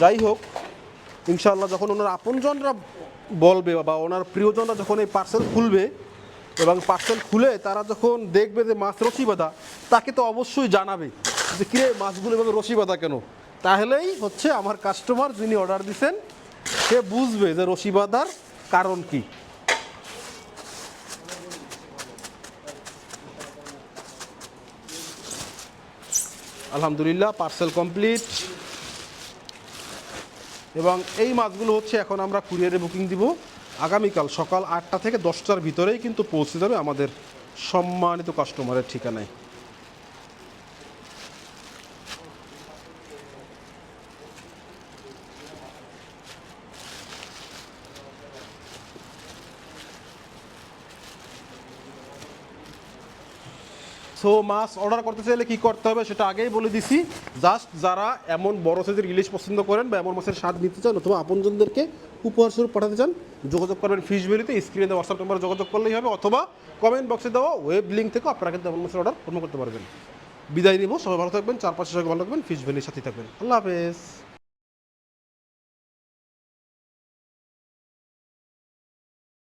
যাই হোক ইনশাআল্লাহ যখন ওনার আপনজনরা বলবে বা ওনার প্রিয়জনরা যখন এই পার্সেল খুলবে এবং পার্সেল খুলে তারা যখন দেখবে যে মাছ রশি বাঁধা, তাকে তো অবশ্যই জানাবে যে, কিরে, মাছগুলো এভাবে রশি বাঁধা কেন? তাহলেই হচ্ছে আমার কাস্টমার যিনি অর্ডার দিছেন, সে বুঝবে যে রশি বাঁধার কারণ কি। আলহামদুলিল্লাহ পার্সেল কমপ্লিট এবং এই মাছগুলো হচ্ছে এখন আমরা কুরিয়ারে বুকিং দিব। আগামীকাল সকাল আটটা থেকে দশটার ভিতরেই কিন্তু পৌঁছে যাবে আমাদের সম্মানিত কাস্টমারের ঠিকানায়। সো মাছ অর্ডার করতে চাইলে কি করতে হবে সেটা আগেই বলে দিছি। জাস্ট যারা এমন বড় সাইজের ইলিশ পছন্দ করেন বা এমন মাছের স্বাদ নিতে চান অথবা আপনজনদেরকে উপহার পাঠাতে চান, যোগাযোগ করবেন ফিশ ভ্যালিতে। স্ক্রিনে দেওয়া হোয়াটসঅ্যাপ নাম্বারে যোগাযোগ করলেই হবে অথবা কমেন্ট বক্সে দেওয়া ওয়েব লিঙ্ক থেকে আপনারা কিন্তু এমন মাছের অর্ডার পূর্ণ করতে পারবেন। বিদায় নিব, সবাই ভালো থাকবেন চার পাঁচশো সবাই ভালো থাকবেন, ফিশ ভ্যালির সাথে থাকবেন। আল্লাহ হাফেজ।